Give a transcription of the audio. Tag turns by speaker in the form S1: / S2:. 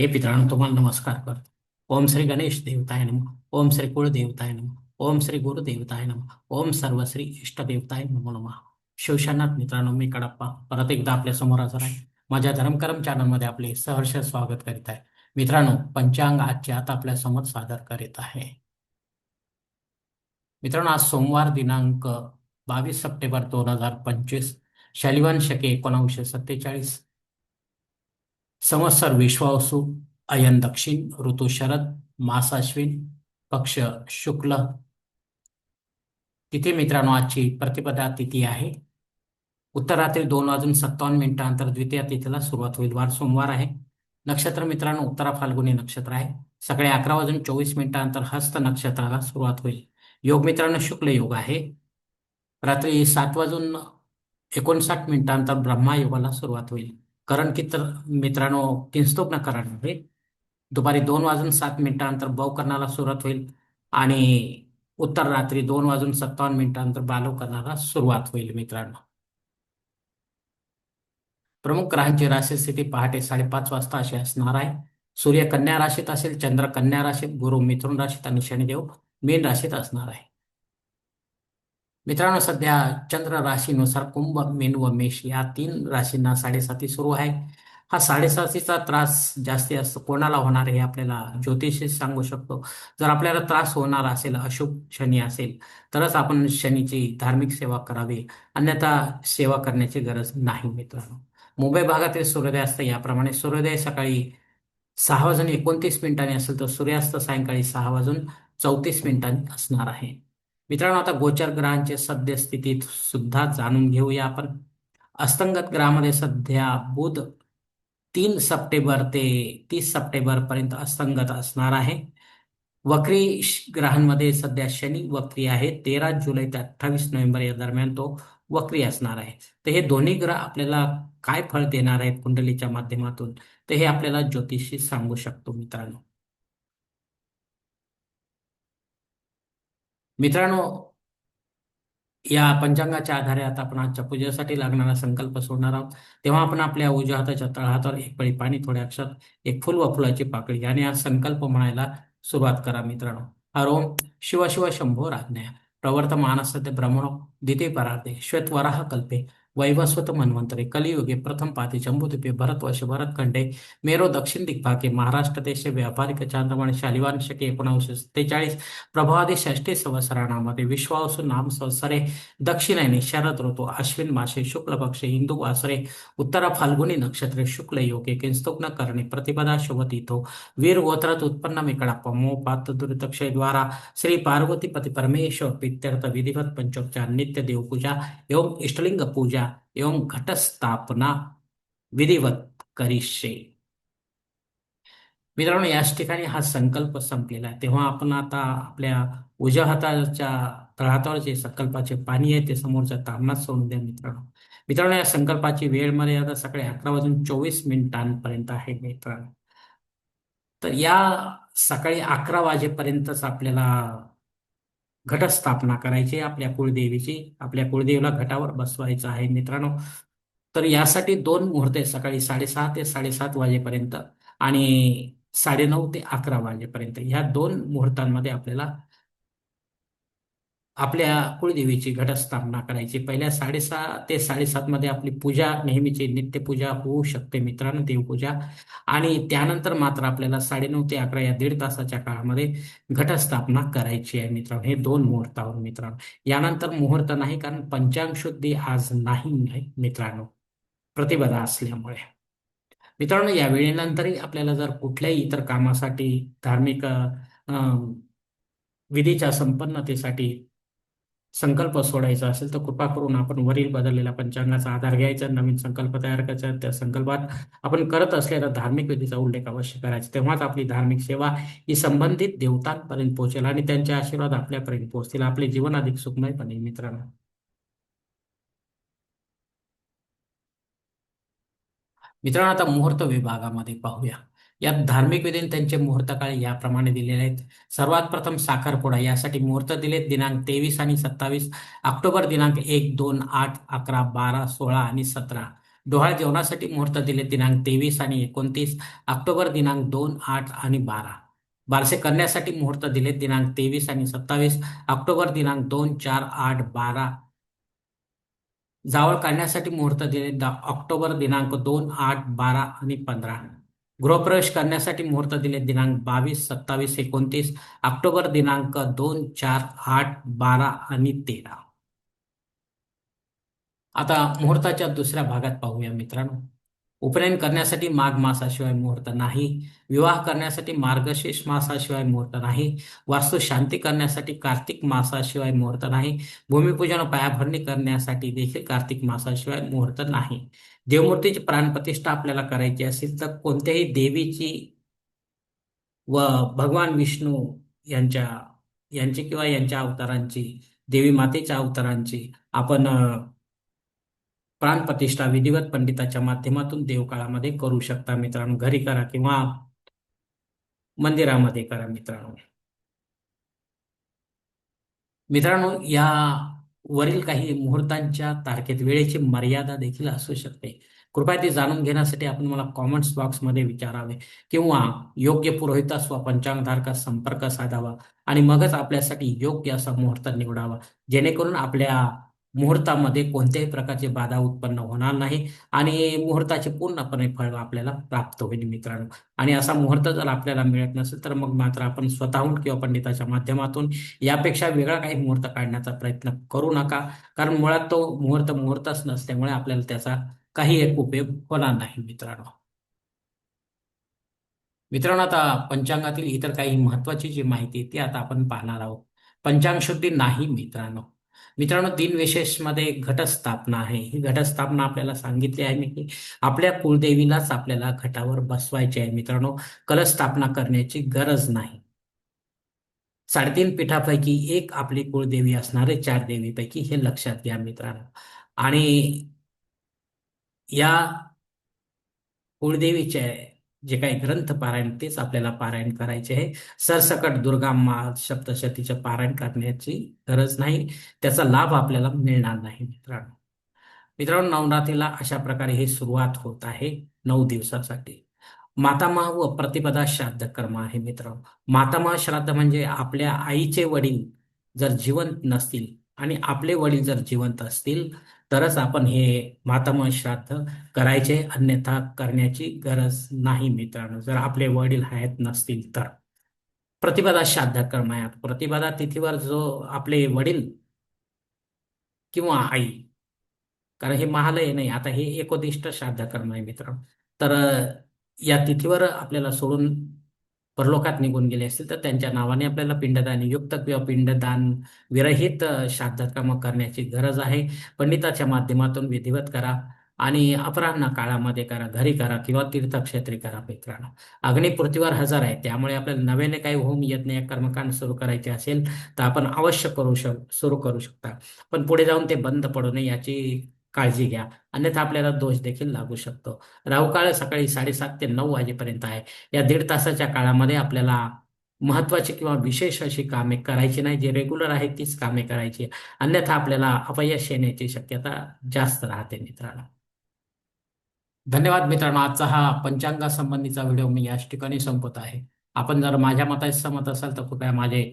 S1: हे मित्रांनो तुम्हाला नमस्कार करतो. ओम श्री गणेश देवताय नम. ओम श्री कुळदेवताय नम. ओम श्री गुरुदेवताय नम. ओम सर्व श्री इष्ट नमो नमः. शिवशानाथ मित्रांनो मी कडप्पा. परत एकदा आपल्यासमोर हजर आहे. माझ्या धर्मकर्म चॅनलमध्ये आपले सहर्ष स्वागत करीत आहे. मित्रांनो पंचांग आजचे आता आपल्यासमोर सादर करीत आहे. मित्रांनो आज सोमवार दिनांक बावीस सप्टेंबर दोन हजार पंचवीस. शलिवान शके एकोणावीसशे सत्तेचाळीस. संवत्सर विश्वावसु अयन दक्षिण ऋतू शरद मास अश्विन पक्ष शुक्ल। तिथे मित्रांनो आजची प्रतिपदा तिथी आहे. उत्तरातील दोन वाजून सत्तावन्न मिनिटांनंतर द्वितीय तिथीला सुरुवात होईल. वार सोमवार आहे. नक्षत्र मित्रांनो उत्तरा फाल्गुनी नक्षत्र आहे. सकाळी अकरा वाजून चोवीस मिनिटांनंतर हस्त नक्षत्राला सुरुवात होईल. योग मित्रांनो शुक्ल योग आहे. रात्री सात वाजून एकोणसाठ मिनिटांनंतर ब्रह्मा योगाला सुरुवात होईल. करण की तर मित्रांनो किंस्तोप न करण आहे दुपारी दोन वाजून सात मिनिटांनंतर बवकरणाला सुरुवात होईल आणि उत्तर रात्री दोन वाजून सत्तावन्न बालव बालवकरणाला सुरुवात होईल मित्रांनो. प्रमुख ग्रहांची राशी स्थिती पहाटे साडेपाच वाजता अशी असणार आहे. सूर्य कन्या राशीत असेल चंद्र कन्या राशीत गुरु मिथुन राशीत आणि शनिदेव मीन राशीत असणार आहे. मित्रांनो सध्या चंद्र राशीनुसार कुंभ मीन व मेष या तीन राशींना साडेसाती सुरू आहे. हा साडेसातीचा त्रास जास्ती असतो कोणाला होणार हे आपल्याला ज्योतिषी सांगू शकतो. जर आपल्याला त्रास होणार असेल अशुभ शनी असेल तरच आपण शनीची धार्मिक सेवा करावी. अन्यथा सेवा करण्याची गरज नाही मित्रांनो. मुंबई भागातील सूर्योदय याप्रमाणे सूर्योदय सकाळी सहा वाजून एकोणतीस मिनिटांनी असेल तर सूर्यास्त सायंकाळी सहा वाजून चौतीस मिनिटांनी असणार आहे. मित्रांनो आता गोचर ग्रहांचे सद्यस्थितीत सुद्धा जाणून घेऊया आपण. अस्तंगत ग्रहामध्ये सध्या बुध तीन सप्टेंबर ते तीस सप्टेंबर पर्यंत अस्तंगत असणार आहे. वक्री ग्रहांमध्ये सध्या शनी वक्री आहे. तेरा जुलै ते अठ्ठावीस नोव्हेंबर या दरम्यान तो वक्री असणार आहे. तर हे दोन्ही ग्रह आपल्याला काय फळ देणार आहेत कुंडलीच्या माध्यमातून? तर हे आपल्याला ज्योतिषी सांगू शकतो मित्रांनो. मित्रांनो या पंचांगाच्या आधारे आता आपण आजच्या पूजेसाठी लागणारा संकल्प सोडणार आहोत. तेव्हा आपण आपल्या उजव्या हाताच्या तळहातावर एक पळी पाणी थोड्या अक्षर एक फुल व फुलाची पाकळी आणि हा संकल्प म्हणायला सुरुवात करा मित्रांनो. हरोम शिव शिव शंभो राज्ञा प्रवर्तमानस्य ब्रह्मणो दिते परार्थे श्वेतवराह कल्पे. वैवस्वत मन्वंतरे कलियुगे प्रथम पाति जम्बूद्वीपे भरतवर्ष भरतखंडे मेरो दक्षिण दिग्भागे महाराष्ट्र देश व्यापारिक चांद्रमाण शालिवान शके एकोणीसशे सत्तेचाळीस प्रभावादी षष्टी संवत्सराणामध्ये विश्वासू नाम संवत्सरे दक्षिणेने शरद ऋतू अश्विन मासे शुक्ल पक्ष हिंदू वासरे उत्तरा फाल्गुनी नक्षत्रे शुक्ल योगे किंस्तुग्न करणे प्रतिपदा शुभतीतो वीर गोत्रात उत्पन्न मिकडप्पा मो पात द्वारा श्री पार्वतीपती परमेश्वर पित्यर्थ विधिवत पंचोपचार नित्य देवपूजा एवं इष्टलिंग पूजा एवं घटस्थापना विधिवत करीशे. मित्रांनो याच ठिकाणी हा संकल्प संपलेला आहे. तेव्हा आपण आता आपल्या उजव्या हाताच्या तळहातावर जे संकल्पाचे पाणी आहे ते समोरच्या तारणात सोडून द्या मित्रांनो. मित्रांनो या संकल्पाची वेळ मर्यादा सकाळी अकरा वाजून चोवीस मिनिटांपर्यंत आहे मित्रांनो. तर या सकाळी अकरा वाजेपर्यंतच आपल्याला घटस्थापना करायची आपल्या कुळदेवीची आपल्या कुळदेवीला घटावर बसवायचं आहे मित्रांनो. तर यासाठी दोन मुहूर्त आहे सकाळी साडेसहा ते साडेसात वाजेपर्यंत आणि साडेनऊ ते अकरा वाजेपर्यंत. ह्या दोन मुहूर्तांमध्ये आपल्याला आपल्या कुळदेवीची घटस्थापना करायची. पहिल्या साडेसहा ते साडेसात मध्ये आपली पूजा नेहमीची नित्यपूजा होऊ शकते मित्रांनो देवपूजा. आणि त्यानंतर मात्र आपल्याला साडेनऊ ते अकरा या दीड तासाच्या काळामध्ये घटस्थापना करायची आहे मित्रांनो. हे दोन मुहूर्तावर मित्रांनो. यानंतर मुहूर्त नाही कारण पंचांग शुद्धी आज नाही मित्रांनो. प्रतिबंध असल्यामुळे. मित्रांनो या वेळेनंतरही आपल्याला जर कुठल्याही इतर कामासाठी धार्मिक विधीच्या संपन्नतेसाठी संकल्प सोडायचा असेल तर कृपा करून आपण वरील बदललेल्या पंचांगाचा आधार घ्यायचा नवीन संकल्प तयार करायचा. त्या संकल्पात आपण करत असलेल्या धार्मिक विधीचा उल्लेख अवश्य करायचा. तेव्हाच आपली धार्मिक सेवा ही संबंधित देवतांपर्यंत पोहोचेल आणि त्यांचे आशीर्वाद आपल्यापर्यंत पोहोचतील. आपले जीवन अधिक सुखमय बनेल मित्रांनो. मित्रांनो आता मुहूर्त विभागामध्ये पाहूया. यात धार्मिक विधीने त्यांचे मुहूर्तकाळ याप्रमाणे दिलेले आहेत. सर्वात प्रथम साखरपुडा यासाठी मुहूर्त दिलेत. दिनांक तेवीस आणि सत्तावीस. ऑक्टोबर दिनांक एक दोन आठ अकरा बारा सोळा आणि सतरा. डोहाळ जेवणासाठी मुहूर्त दिले दिनांक तेवीस आणि एकोणतीस. ऑक्टोबर दिनांक दोन आठ आणि बारा. बारसे करण्यासाठी मुहूर्त दिले दिनांक तेवीस आणि सत्तावीस. ऑक्टोबर दिनांक दोन चार आठ बारा. जावळ काढण्यासाठी मुहूर्त दिले ऑक्टोबर दिनांक दोन आठ बारा आणि पंधरा. गृहप्रवेश करण्यासाठी मुहूर्त दिले. दिनांक बावीस सत्तावीस एकोणतीस ऑक्टोबर दिनांक दोन चार आठ बारा आणि तेरा. आता मुहूर्ताच्या दुसऱ्या भागात पाहूया मित्रांनो. उपनयन करण्यासाठी माघ मासाशिवाय मुहूर्त नाही. विवाह करण्यासाठी मार्गशीर्ष मासाशिवाय मुहूर्त नाही. वास्तू शांती करण्यासाठी कार्तिक मासाशिवाय मुहूर्त नाही. भूमिपूजन पायाभरणी करण्यासाठी देखील कार्तिक मासाशिवाय मुहूर्त नाही. देवमूर्तीची प्राणप्रतिष्ठा आपल्याला करायची असेल तर कोणत्याही देवीची व भगवान विष्णू यांच्या यांची किंवा यांच्या अवतारांची देवी मातेच्या अवतारांची आपण प्राणप्रतिष्ठा विधिवत पंडिताच्या माध्यमातून देवकाळामध्ये करू शकता मित्रांनो. घरी करा किंवा मंदिरामध्ये करा मित्रांनो. मित्रांनो या वरील काही मुहूर्तांच्या तारखेत वेळेची मर्यादा देखील असू शकते. कृपया ते जाणून घेण्यासाठी आपण मला कॉमेंट्स बॉक्समध्ये विचारावे किंवा योग्य पुरोहितास व पंचांगधारकास संपर्क साधावा आणि मगच आपल्यासाठी योग्य असा मुहूर्त निवडावा. जेणेकरून आपल्या मुहूर्तामध्ये कोणत्याही प्रकारची बाधा उत्पन्न होणार नाही आणि मुहूर्ताचे पूर्णपणे फळ आपल्याला प्राप्त होईल मित्रांनो. आणि असा मुहूर्त जर आपल्याला मिळत नसेल तर मग मात्र आपण स्वतःहून किंवा पंडिताच्या माध्यमातून यापेक्षा वेगळा काही मुहूर्त काढण्याचा प्रयत्न करू नका. कारण मुळात तो मुहूर्त मुहूर्तच नसल्यामुळे आपल्याला त्याचा काही एक उपयोग होणार नाही मित्रांनो. मित्रांनो आता पंचांगातील इतर काही महत्वाची जी माहिती ती आता आपण पाहणार आहोत. पंचांग शुद्धी नाही मित्रांनो. मित्रांनो मध्ये घटस्थापना आहे. ही घटस्थापना आपल्याला सांगितली आहे मी की आपल्या कुलदेवीलाच आपल्याला घटावर बसवायची आहे. मित्रांनो कलस्थापना करण्याची गरज नाही. साडेतीन पीठापैकी एक आपली कुळदेवी असणारे चार देवीपैकी हे लक्षात घ्या मित्रांनो. आणि या कुळदेवीच्या जे काही ग्रंथ पारायण तेच आपल्याला पारायण करायचे आहे. सरसकट दुर्गा मा सप्तशतीचे पारायण करण्याची गरज नाही. त्याचा लाभ आपल्याला मिळणार नाही मित्रांनो. मित्रांनो नवरात्रीला अशा प्रकारे ही सुरुवात होत आहे नऊ दिवसासाठी. मातामह व प्रतिपदा श्राद्ध कर्म आहे मित्रांनो. मातामह श्राद्ध म्हणजे आपल्या आईचे वडील जर जिवंत नसतील आणि आपले वडील जर जिवंत असतील तरच आपण हे मातामह श्राद्ध करायचे अन्यथा करण्याची गरज नाही मित्रांनो. जर आपले वडील हयात नसतील तर. प्रतिपदा श्राद्ध कर्म आहे. प्रतिपदा तिथीवर जो आपले वडील किंवा आई कारण हे महालय नाही आता हे एकोदिष्ट श्राद्ध कर्म आहे मित्रांनो. तर या तिथीवर आपल्याला सोडून परलोकात निघून गेले असतील तर त्यांच्या नावाने आपल्याला पिंडदान युक्त किंवा पिंडदान विरहित श्राद्धकर्म करण्याची गरज आहे. पंडिताच्या माध्यमातून विधिवत करा आणि अपराह्न काळामध्ये करा घरी करा किंवा तीर्थक्षेत्री करा मित्रांनो अग्निपृथ्वीवर हजर आहे त्यामुळे आपल्याला नव्याने काही होम यज्ञ या कर्मकांड सुरू करायचे असेल तर आपण अवश्य करू शक सुरू करू शकता. पण पुढे जाऊन ते बंद पडू नये याची काळजी घ्या. अन्यथा आपल्याला दोष देखील लागू शकतो. राहुकाळ सकाळी साडेसात ते नऊ वाजेपर्यंत आहे. या दीड तासाच्या काळामध्ये आपल्याला महत्वाची किंवा विशेष अशी कामे करायची नाही. जे रेग्युलर आहे तीच कामे करायची. अन्यथा आपल्याला अपयश येण्याची शक्यता जास्त राहते मित्रांनो. धन्यवाद मित्रांनो. आजचा हा पंचांगासंबंधीचा व्हिडिओ मी याच ठिकाणी संपत आहे. आपण जर माझ्या मताचे सहमत असाल तर कृपया माझे